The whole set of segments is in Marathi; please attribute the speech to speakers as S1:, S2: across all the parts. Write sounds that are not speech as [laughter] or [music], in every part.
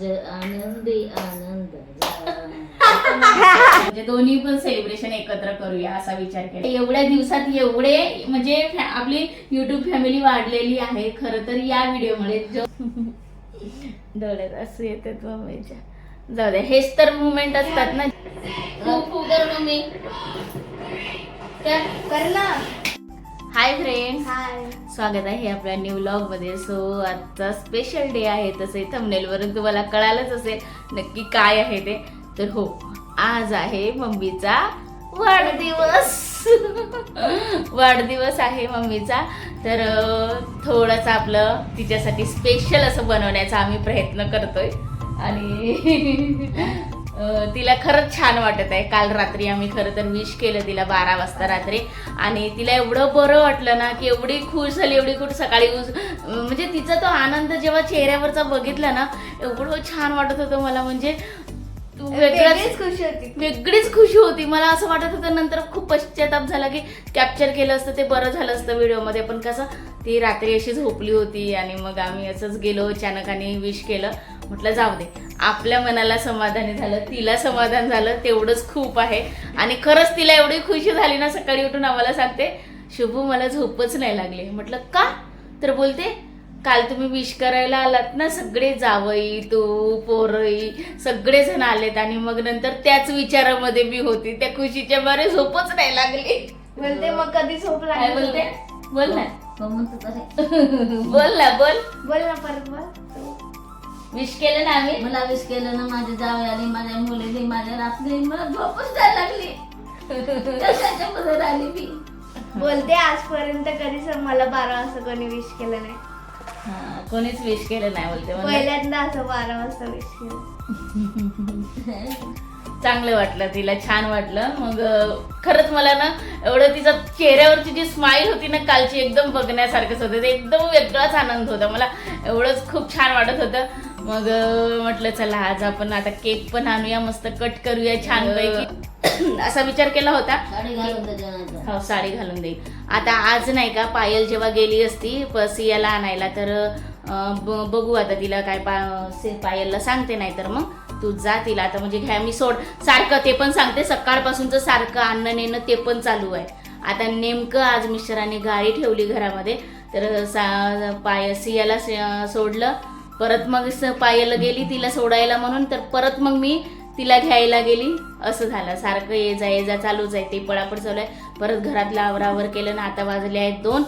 S1: आज आनंदी आनंद. [laughs]
S2: म्हणजे दोन्ही पण सेलिब्रेशन एकत्र करूया असा विचार केला. एवढ्या दिवसात एवढे म्हणजे आपली युट्यूब फॅमिली वाढलेली आहे खरं तर या व्हिडिओमुळे जो [laughs] डोळ्यात असं येतात मम्मीच्या जाऊ द्या हेच तर मुवमेंट असतात ना. खूप खूप कर मम्मी
S3: कर ना.
S2: हाय फ्रेंड्स
S3: हाय
S2: स्वागत आहे आपल्या न्यू व्लॉगमध्ये. सो आजचा स्पेशल डे आहे तसे थंबनेल वरून तुम्हाला कळालंच असेल नक्की काय आहे ते. तर हो आज आहे मम्मीचा वाढदिवस. [laughs] वाढदिवस आहे मम्मीचा. तर थोडंसं आपलं तिच्यासाठी स्पेशल असं बनवण्याचा आम्ही प्रयत्न करतोय. आणि [laughs] तिला खरंच छान वाटत आहे. काल रात्री आम्ही खरं तर विश केलं तिला बारा वाजता रात्री. आणि तिला एवढं बरं वाटलं ना की एवढी खुश झाली एवढी खुश सकाळी म्हणजे तिचा तो आनंद जेव्हा चेहऱ्यावरचा बघितला ना एवढं छान वाटत होतं मला. म्हणजे तू वेगळंच
S3: वेगळीच खुशी होती.
S2: वेगळीच खुशी होती. मला असं वाटत होतं नंतर खूप पश्चाताप झाला की कॅप्चर केलं असतं ते बरं झालं असतं व्हिडिओमध्ये. पण कसं ती रात्री अशी झोपली होती आणि मग आम्ही असंच गेलो अचानक आणि विश केलं. म्हटलं जाऊ दे. आपल्या मनाला समाधानी झालं तिला समाधान झालं तेवढंच खूप आहे. आणि खरंच तिला एवढी खुशी झाली ना सकाळी उठून आम्हाला सांगते शुभू मला झोपच नाही लागली. म्हटलं का? तर बोलते काल तुम्ही विश करायला आलात ना सगळे जावई तू पोरई सगळे जण आलेत आणि मग नंतर त्याच विचारामध्ये मी होती. त्या खुशीच्या बारे झोपच नाही लागली.
S3: बोलते मग कधी झोप लागली
S2: बोलते? बोल ना.
S1: हो [laughs]
S2: बोल ना बोल.
S3: बोल ना परत बोल.
S2: विश केलं ना आम्ही?
S1: मला विश केलं ना माझे जावे आणि माझ्या मुलीने माझ्या रात्री मला झोपच नाही लागली. त्याच्यामध्ये राहिली मी?
S3: बोलते आजपर्यंत कधीच मला बारा वाजता कोणी विश केलं नाही.
S2: हा, कोणीच विश केलं नाही बोलते म्हणजे.
S3: पहिल्यांदा असं बारा वाजता विश केलं.
S2: चांगलं वाटलं तिला छान वाटलं. मग अं, खरंच मला ना एवढं तिचा चेहऱ्यावरची जी स्माईल होती ना कालची एकदम बघण्यासारखंच होतं. ते एकदम वेगळाच आनंद होता. मला एवढंच खूप छान वाटत होतं. मग म्हटलं चला आज आपण आता केक पण आणूया मस्त कट करूया छानपैकी. [clears throat] असा विचार केला होता
S1: साडी घालून त्याच्यानंतर
S2: हो साडी घालून देईल आता आज नाही का पायल जेव्हा गेली असती सियाला आणायला तर बघू आता तिला काय पा पायलला सांगते नाही तर मग. तू जा तिला आता म्हणजे घ्या मी सोड. सारखं ते पण सांगते सकाळपासूनचं सारखं आणणं नेणं ते पण चालू आहे. आता नेमकं आज मिस्टरांनी गाडी ठेवली घरामध्ये तर सा पाय सियाला सोडलं. परत मग स- पायाला गेली तिला सोडायला म्हणून तर परत मग मी तिला घ्यायला गेली. असं झालं. सारखं ये जा ये जा चालूच आहे. ते पळापळ चालू आहे. परत घरातला आवरावर केलं ना आता वाजले आहेत दोन.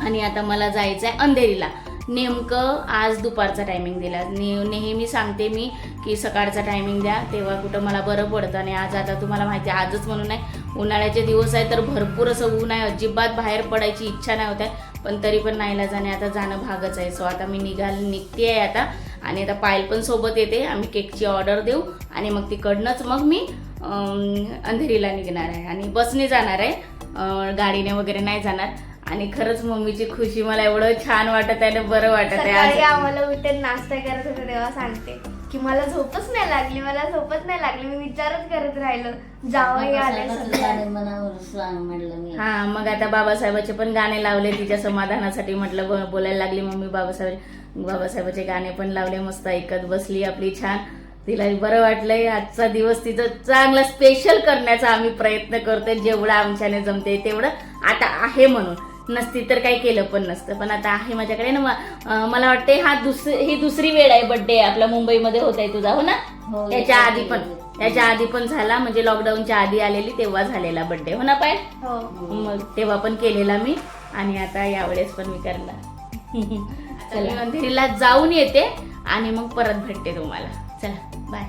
S2: आणि आता मला जायचं आहे अंधेरीला. नेमकं आज दुपारचा टायमिंग दिला. ने नेहमी सांगते मी की सकाळचा टायमिंग द्या. तेव्हा कुठं मला बरं पडतं. आणि आज आता तुम्हाला माहिती आहे आजच म्हणून नाही उन्हाळ्याचे दिवस आहे तर भरपूर असं ऊन आहे. अजिबात बाहेर पडायची इच्छा नाही होत आहे. पण तरी पण नाहीला जाणे आता जाणं भागच आहे. सो आता मी निघाल निघते आहे आता. आणि आता पायल पण सोबत येते. आम्ही केकची ऑर्डर देऊ. आणि मग तिकडनंच मग मी अंधेरीला निघणार आहे. आणि बसने जाणार आहे. गाडीने वगैरे नाही जाणार. आणि खरंच मम्मीची खुशी मला एवढं छान वाटत आहे आणि बरं वाटत आहे.
S3: आम्हाला नाश्ता करत होते तेव्हा सांगते. की मला झोपच नाही लागली मला झोपच नाही लागली. मी विचारच करत राहिलो जावई आले सगळे
S1: साडी मनावर सांग म्हणलं मी.
S2: हा मग आता बाबासाहेबाचे पण गाणे लावले तिच्या समाधानासाठी म्हटलं ब- बोलायला लागली मम्मी बाबासाहेब बाबासाहेबाचे गाणे पण लावले मस्त ऐकत बसली आपली छान. तिला बरं वाटलंय आजचा दिवस तिचं चांगला स्पेशल करण्याचा आम्ही प्रयत्न करतोय जेवढं आमच्याने जमते तेवढं आता आहे म्हणून. नसती तर काही केलं पण नसतं. पण आता आहे माझ्याकडे ना म- मला वाटते हा दुसरी ही दुसरी वेळ आहे बर्थडे आपल्या मुंबईमध्ये होत आहे तुझा हो ना?
S1: हो,
S2: त्याच्या
S1: याच्या
S2: आधी पण. त्याच्या आधी पण झाला. म्हणजे लॉकडाऊनच्या आधी आलेली तेव्हा झालेला बर्थडे हो ना पाय?
S3: हो.
S2: मग तेव्हा पण केलेला मी. आणि आता यावेळेस पण मी करणार. [laughs] मी मंदिरीला जाऊन येते आणि मग परत भेटते तुम्हाला. चला बाय.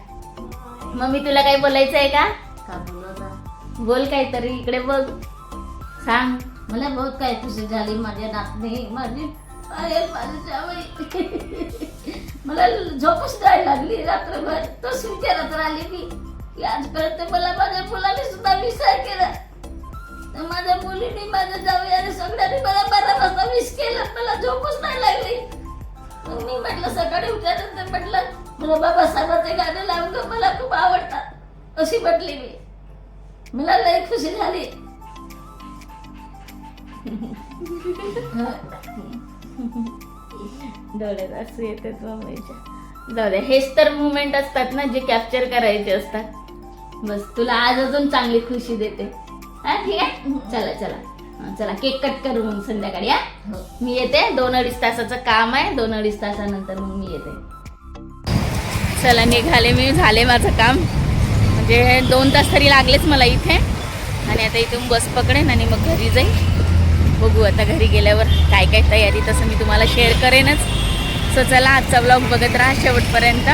S2: मम्मी तुला काही बोलायचं आहे का? बोल काहीतरी. इकडे बघ. सांग.
S1: मला बहुत काय खुशी झाली. माझ्या नातनी माझी पायल माझी मला झोपच नाही लागली. रात्रभर तोच विचारात राहिली मी. की आज मला माझ्या मुलाने सुद्धा विसर केला. तर माझ्या मुलीने माझ्या जाऊ आणि सगळ्यांनी मला बारा वाजता विश केलं. मला झोपच नाही लागली. मग मी म्हटलं सकाळी उठल्यानंतर म्हटलं मला बाबासाहेबांचे गाणे लावून मला खूप आवडतात. अशी म्हटली मी. मला लय खुशी झाली.
S2: डोळ्यात असं मम्मीच्या जाऊ दे हेच तर मुवमेंट असतात ना जे कॅप्चर करायचे असतात.
S1: बस तुला आज अजून चांगली खुशी देते. हा ठीक आहे? चला चला. चला केक कट करू मग संध्याकाळी हा?
S2: हो. मी येते दोन अडीच तासाचं काम आहे दोन अडीच तासानंतर मग मी येते. चला निघाले मी झाले माझं काम. म्हणजे दोन तास तरी लागलेच मला इथे. आणि आता इथून बस पकडेन आणि मग घरी जाईन. बघू आता घरी गेल्यावर काय काय तयारी तसं मी तुम्हाला शेअर करेनच. सो चला आजचा ब्लॉग बघत राहा शेवटपर्यंत.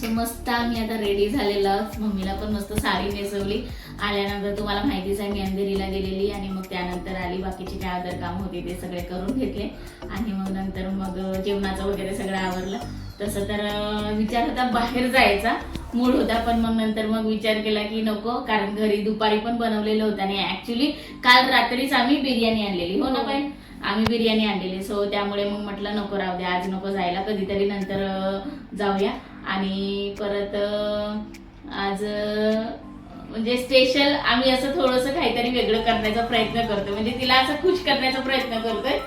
S2: सो मस्त आम्ही आता रेडी झालेलो आहोत. मम्मीला पण मस्त साडी नेसवली. आल्यानंतर तुम्हाला माहितीच आहे मी अंधेरीला गेलेली आणि मग त्यानंतर आली. बाकीचे काय अदर काम होते ते सगळे करून घेतले. आणि मग नंतर मग जेवणाचं वगैरे सगळं आवरलं. तसं तर विचार होता बाहेर जायचा. मूड होता पण मग नंतर मग विचार केला की नको कारण घरी दुपारी पण बनवलेलं होतं आणि ऍक्च्युली काल रात्रीच आम्ही बिर्याणी आणलेली. हो ना पण आम्ही बिर्याणी आणलेली. सो त्यामुळे मग म्हटलं नको राहू द्या आज नको जायला. कधीतरी नंतर जाऊया. आणि परत आज म्हणजे स्पेशल आम्ही असं थोडंसं काहीतरी वेगळं करण्याचा प्रयत्न करतोय. म्हणजे तिला असं खुश करण्याचा प्रयत्न करतोय.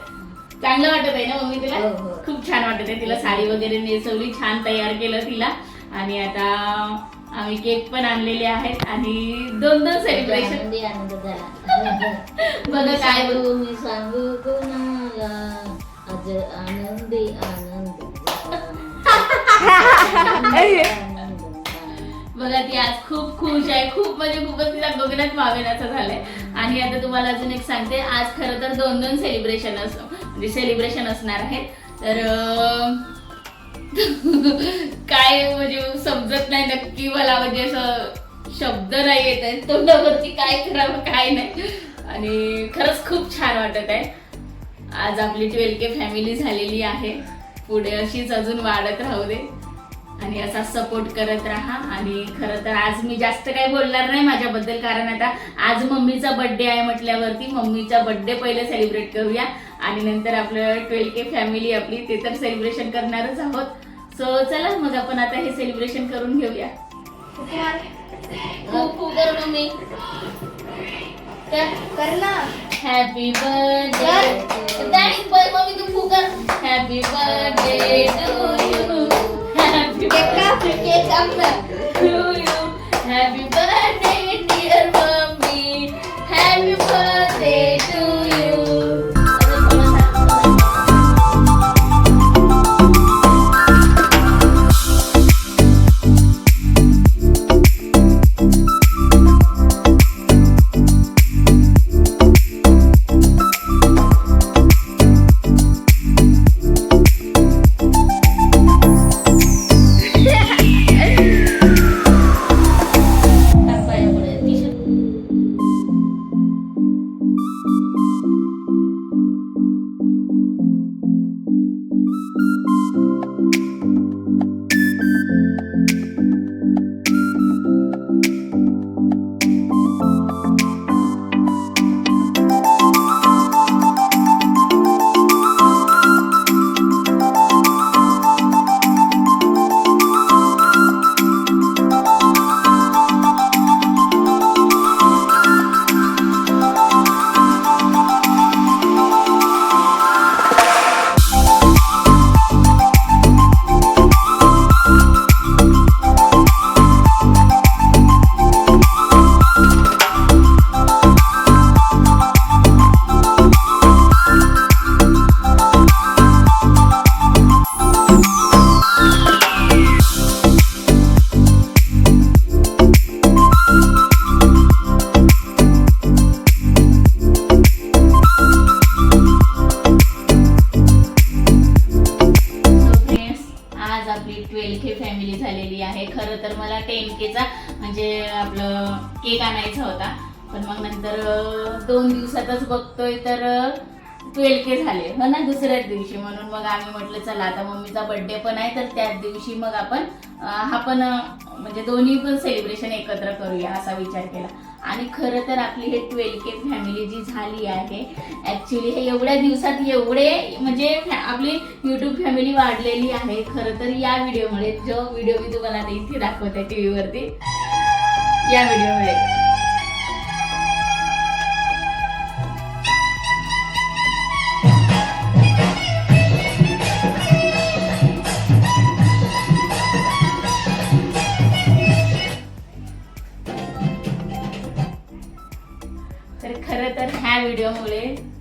S2: चांगलं वाटत आहे ना मम्मी तुला?
S1: हो, हो.
S2: खूप छान वाटत आहे तिला. साडी वगैरे नेसवली छान तयार केलं तिला. आणि आता आम्ही केक पण आणलेले आहेत आणि दोन दोन सेलिब्रेशन
S1: आनंदी झाला. [laughs]
S2: बघा काय
S1: सांगू मी सांगू कोणाला? आज आनंदी आनंद
S2: बघा ती आज खूप खुश आहे खूप म्हणजे खूपच तिला गगनात मावेन असं झालंय. आणि आता तुम्हाला अजून एक सांगते आज खरं तर दोन दोन सेलिब्रेशन अस म्हणजे सेलिब्रेशन असणार आहेत. तर [laughs] काय म्हणजे समजत नाही नक्की मला म्हणजे असं शब्द नाही येत आहेत तोंडावरती काय करावं काय नाही. आणि खरंच खूप छान वाटत आहे. आज आपली ट्वेल्व के फॅमिली झालेली आहे. पुढे अशीच अजून वाढत राहू दे. आणि असा सपोर्ट करत राहा. आणि खरं तर आज मी जास्त काही बोलणार नाही माझ्याबद्दल कारण आता आज मम्मीचा बर्थडे आहे म्हटल्यावरती मम्मीचा बर्थडे पहिले सेलिब्रेट करूया. आणि नंतर आपलं ट्वेल्व के फॅमिली आपली ते तर सेलिब्रेशन करणारच आहोत. सो चला मग आपण आता हे सेलिब्रेशन करून घेऊया. खूप खूप करू मम्मी
S3: कर ना
S2: happy birthday daddy bye mummy Tu फुकर happy birthday to you happy
S3: cake काप.
S2: केक काप दोन बघतोय तर ट्वेल्व के झाले. हो ना दुसऱ्याच दिवशी. म्हणून मग आम्ही म्हटलं चला आता मम्मीचा बर्थडे पण आहे तर त्याच दिवशी मग आपण हा पण म्हणजे दोन्ही पण सेलिब्रेशन एकत्र करूया असा विचार केला. आणि खरं तर आपली हे ट्वेल्व के फॅमिली जी झाली आहे ऍक्च्युली हे एवढ्या दिवसात एवढे म्हणजे फॅ- आपली युट्यूब फॅमिली वाढलेली आहे. खरं तर या व्हिडिओमुळे जो व्हिडिओ मी तुम्हाला आता इथे दाखवते टी व्हीवरती या व्हिडिओमुळे व्हिडिओमुळे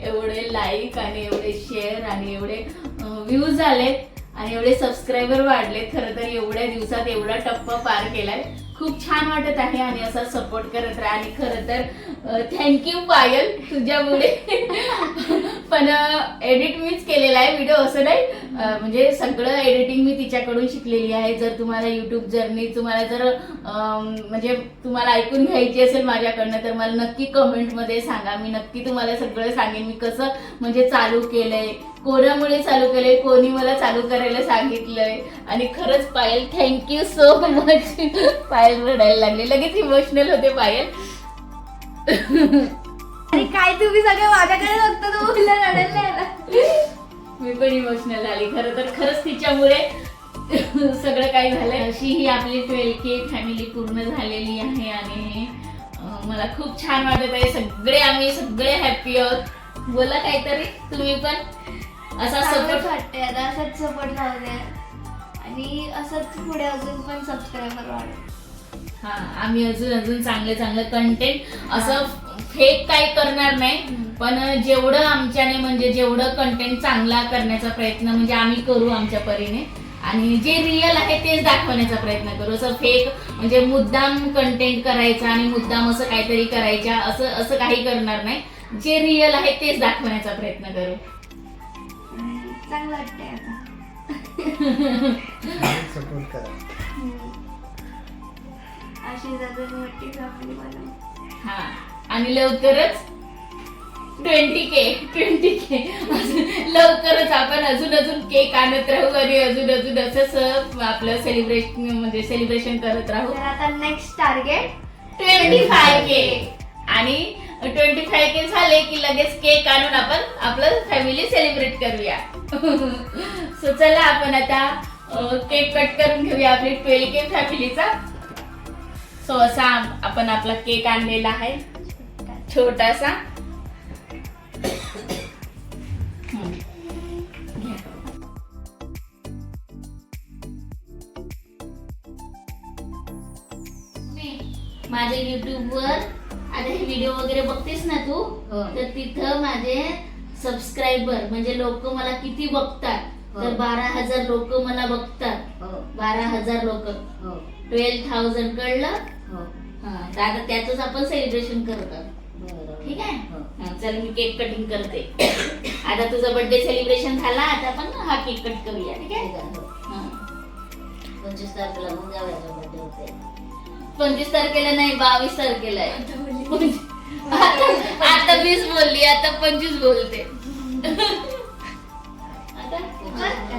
S2: एवढे लाईक आणि एवढे शेअर आणि एवढे व्ह्यूज आलेत आणि एवढे सबस्क्रायबर वाढले खरं तर एवढ्या दिवसात एवढा टप्पा पार केलाय. खूप छान वाटत आहे आणि असा सपोर्ट करत राहा. आणि खरं तर थँक्यू पायल तुझ्यामुळे. [laughs] पण एडिट मीच केलेला आहे व्हिडिओ असं नाही? म्हणजे सगळं एडिटिंग मी तिच्याकडून शिकलेली आहे. जर तुम्हाला युट्यूब जर्नी तुम्हाला जर म्हणजे तुम्हाला ऐकून घ्यायची असेल माझ्याकडनं तर मला नक्की कमेंटमध्ये सांगा. मी नक्की तुम्हाला सगळं सांगेन. मी कसं म्हणजे चालू केलंय कोणामुळे चालू केलंय कोणी मला चालू करायला सांगितलंय. आणि खरंच Payal thank you so much Payal रडायला लागली. लगेच इमोशनल होते पायल.
S3: आणि काय तुम्ही सगळे माझ्याकडे बघता? तो रडायला. [laughs]
S2: मी पण इमोशनल झाली. खरं तर खरंच तिच्यामुळे सगळं काही झालंय. अशी ही आपली ट्वेल्व के फॅमिली पूर्ण झालेली आहे आणि मला खूप छान वाटत आहे. सगळे आम्ही सगळे हॅपी आहोत. बोला काहीतरी तुम्ही पण. असा सपोर्ट
S3: वाटतंय. आता असंच सपोर्ट राहू द्या आणि असंच पुढे अजून पण सबस्क्रायबर वाढ
S2: हा आम्ही अजून अजून चांगले चांगले कंटेंट असं फेक काही करणार नाही. पण जेवढं आमच्याने म्हणजे जेवढं कंटेंट चांगला करण्याचा प्रयत्न म्हणजे आम्ही करू आमच्या परीने. आणि जे रिअल आहे तेच दाखवण्याचा प्रयत्न करू. असं फेक म्हणजे मुद्दाम कंटेंट करायचा आणि मुद्दाम असं काहीतरी करायच्या असं असं काही करणार नाही. जे रिअल आहे तेच दाखवण्याचा प्रयत्न करू.
S3: चांगलं वाटतंय आता. [laughs]
S4: सपोर्ट करा.
S3: अशी अजून मोठी फॅमिली बनव
S2: हा. आणि लवकरच ट्वेंटी के ट्वेंटी के लवकरच आपण अजून अजून केक आणत राहू आणि अजून अजून असंच आपलं सेलिब्रेशन म्हणजे सेलिब्रेशन करत राहू.
S3: तर आता next target
S2: twenty five K आणि ट्वेंटी फाय के झाले की लगेच केक आणून आपण आपलं फॅमिली सेलिब्रेट करूया. [laughs] सो चला आपण आता केक कट करून घेऊया आपली ट्वेल्व के फॅमिलीचा सो असा आपण आपला केक आणलेला आहे. छोटासा. माझ्या युट्यूब वर आता हे व्हिडिओ वगैरे बघतेस ना तू?
S1: हो.
S2: तर तिथं माझे सबस्क्रायबर म्हणजे लोक मला किती बघतात?
S1: हो.
S2: तर बारा हजार लोक मला बघतात.
S1: हो.
S2: बारा हजार लोक. ट्वेल्व थाउजंड कळलं? तर आता त्याच आपण सेलिब्रेशन करत आहोत. ठीक आहे? चल मी केक कटिंग करते. आता तुझा बर्थडे सेलिब्रेशन झाला आता आपण हा केक कट करूया ठीक आहे.
S1: पंचवीस तारखेला मग जावयाचा बर्थडे होते.
S2: पंचवीस तारखेला नाही बावीस तारखेला आहे. आता वीस बोलली आता पंचवीस बोलते. आता?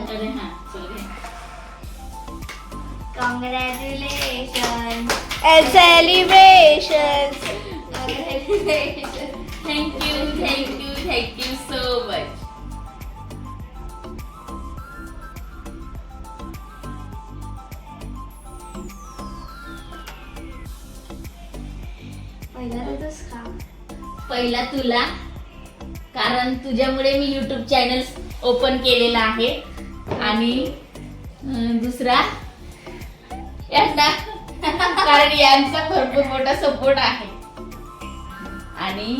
S2: अरे हा, चल घे.
S3: Congratulation celebration
S2: thank you thank you thank you so much
S3: पहिला
S2: तुला कारण तुझ्यामुळे मी युट्यूब चॅनल ओपन केलेला आहे. आणि अं, दुसरा यांना कारण यांचा भरपूर मोठा सपोर्ट आहे. आणि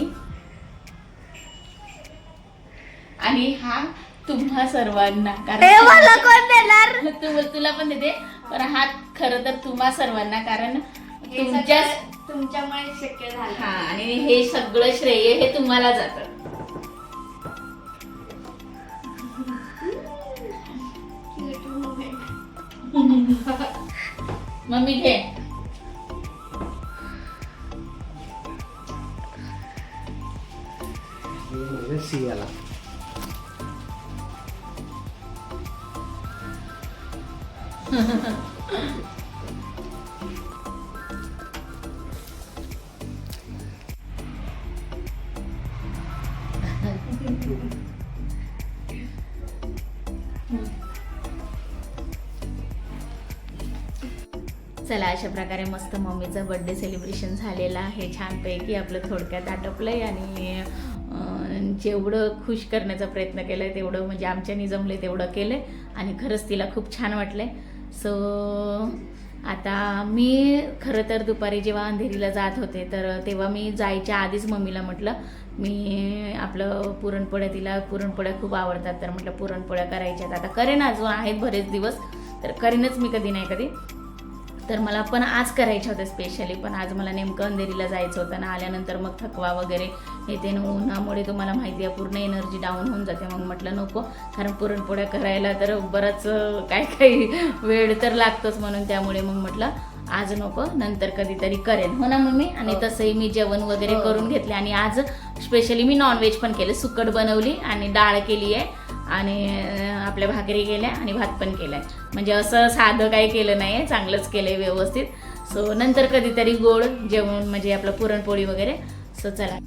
S2: आणि हा तुम्हा सर्वांना
S3: हे देणार?
S2: तू तुला पण देते पण हा खरं तर तुम्हा सर्वांना कारण तुमच्या
S3: तुमच्यामुळे शक्य झालं.
S2: हा आणि हे सगळं श्रेय हे तुम्हाला जातं. [laughs] मम्मी घे. चला अशा प्रकारे मस्त मम्मीचं बर्थडे सेलिब्रेशन झालेलं आहे. छानपैकी आपलं थोडक्यात आटपलंय आणि जेवढं खुश करण्याचा प्रयत्न केलाय तेवढं म्हणजे आमच्यानी जमले तेवढं केलंय. आणि खरंच तिला खूप छान वाटलंय. सो आता मी खरं तर दुपारी जेव्हा अंधेरीला जात होते तर तेव्हा मी जायच्या आधीच मम्मीला म्हटलं मी आपलं पुरणपोळ्या तिला पुरणपोळ्या खूप आवडतात. तर म्हटलं पुरणपोळ्या करायच्यात. आता करेन अजून आहेत बरेच दिवस तर करेनच मी कधी नाही कधी. तर मला पण आज करायच्या होत्या स्पेशली पण आज मला नेमकं अंधेरीला जायचं होतं ना आल्यानंतर मग थकवा वगैरे येते न उन्हामुळे तुम्हाला माहिती आहे पूर्ण एनर्जी डाऊन होऊन जाते. मग म्हटलं नको कारण पुरणपोळ्या करायला तर बरंच काय काही वेळ तर लागतोच म्हणून त्यामुळे मग म्हटलं आज नको नंतर कधीतरी करेन. हो ना मम्मी? आणि
S1: हो.
S2: तसंही मी जेवण वगैरे
S1: हो.
S2: करून घेतले आणि आज स्पेशली मी नॉनव्हेज पण केलं. सुकट बनवली आणि डाळ केली आहे. आणि आपल्या भाकरी केल्या आणि भात पण केलाय. म्हणजे असं साधं काही केलं नाही आहे चांगलंच केलं आहे व्यवस्थित. सो नंतर कधीतरी गोड जेवण म्हणजे आपलं पुरणपोळी वगैरे सो चला.